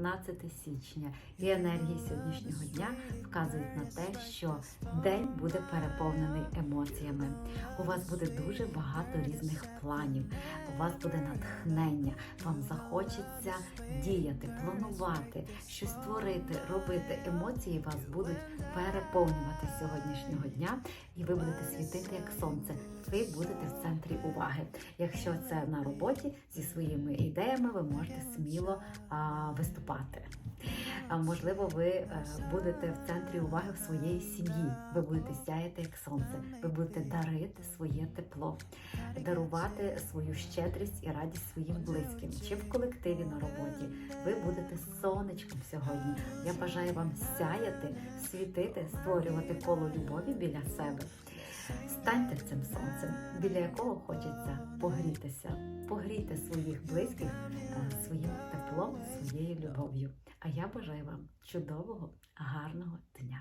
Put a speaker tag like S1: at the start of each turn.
S1: 15 січня, і енергії сьогоднішнього дня вказують на те, що день буде переповнений емоціями. У вас буде дуже багато різних планів, у вас буде натхнення, вам захочеться діяти, планувати, щось творити, робити. Емоції вас будуть переповнювати сьогоднішнього дня, і ви будете світити як сонце. Ви будете в центрі уваги. Якщо це на роботі зі своїми ідеями, ви можете сміло а, виступати. А можливо, ви е, будете в центрі уваги в своєї сім'ї. Ви будете сяяти як сонце. Ви будете дарити своє тепло, дарувати свою щедрість і радість своїм близьким. Чи в колективі на роботі ви будете сонечком сьогодні. Я бажаю вам сяяти, світити, створювати коло любові біля себе. Станьте цим сонцем, біля якого хочеться погрітися, погрійте своїх близьких е, своїм теплом, своєю любов'ю. А я бажаю вам чудового, гарного дня.